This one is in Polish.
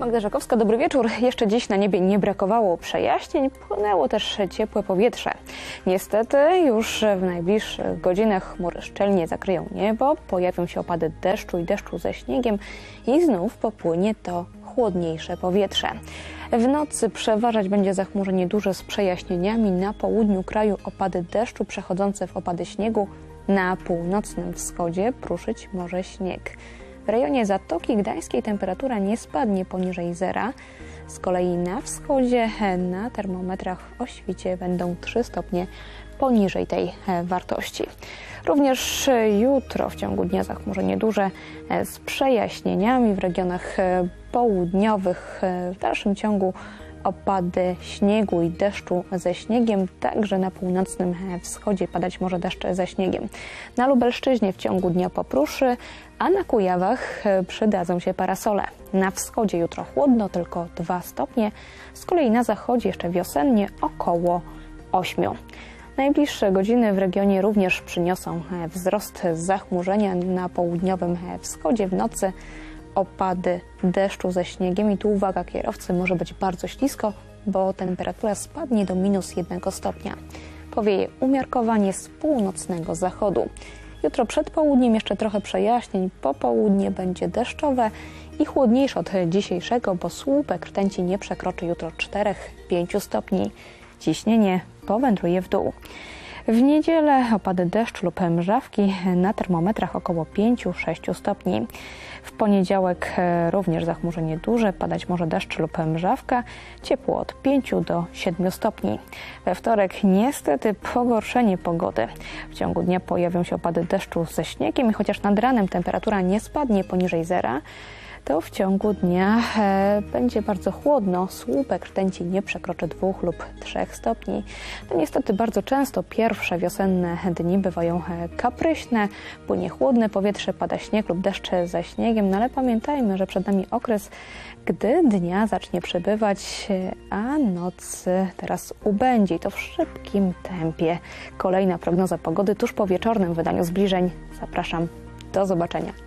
Agata Żakowska, dobry wieczór. Jeszcze dziś na niebie nie brakowało przejaśnień, płynęło też ciepłe powietrze. Niestety już w najbliższych godzinach chmury szczelnie zakryją niebo, pojawią się opady deszczu i deszczu ze śniegiem i znów popłynie to chłodniejsze powietrze. W nocy przeważać będzie zachmurzenie duże z przejaśnieniami. Na południu kraju opady deszczu przechodzące w opady śniegu. Na północnym wschodzie pruszyć może śnieg. W rejonie Zatoki Gdańskiej temperatura nie spadnie poniżej zera. Z kolei na wschodzie na termometrach o świcie będą 3 stopnie poniżej tej e, wartości. Również e, jutro w ciągu dnia zachmurzenie duże e, z przejaśnieniami w regionach południowych. W dalszym ciągu opady śniegu i deszczu ze śniegiem, także na północnym wschodzie padać może deszcz ze śniegiem. Na Lubelszczyźnie w ciągu dnia popruszy, a na Kujawach przydadzą się parasole. Na wschodzie jutro chłodno, tylko 2 stopnie, z kolei na zachodzie jeszcze wiosennie około 8. Najbliższe godziny w regionie również przyniosą wzrost zachmurzenia na południowym wschodzie w nocy opady deszczu ze śniegiem i tu uwaga kierowcy, może być bardzo ślisko, bo temperatura spadnie do minus jednego stopnia. Powieje umiarkowanie z północnego zachodu. Jutro przed południem jeszcze trochę przejaśnień, popołudnie będzie deszczowe i chłodniejsze od dzisiejszego, bo słupek rtęci nie przekroczy jutro 4-5 stopni. Ciśnienie powędruje w dół. W niedzielę opady deszczu lub mrzawki na termometrach około 5-6 stopni. W poniedziałek e, również zachmurzenie duże, padać może deszcz lub mrzawka, ciepło od 5 do 7 stopni. We wtorek niestety pogorszenie pogody. W ciągu dnia pojawią się opady deszczu ze śniegiem i chociaż nad ranem temperatura nie spadnie poniżej zera, to w ciągu dnia e, będzie bardzo chłodno. Słupek rtęci nie przekroczy 2 lub 3 stopni. To niestety bardzo często pierwsze wiosenne dni bywają e, kapryśne, płynie chłodne powietrze, pada śnieg lub deszcze ze śniegiem, no ale pamiętajmy, że przed nami okres, gdy dnia zacznie przebywać, e, a noc teraz ubędzie i to w szybkim tempie. Kolejna prognoza pogody tuż po wieczornym wydaniu zbliżeń. Zapraszam. Do zobaczenia.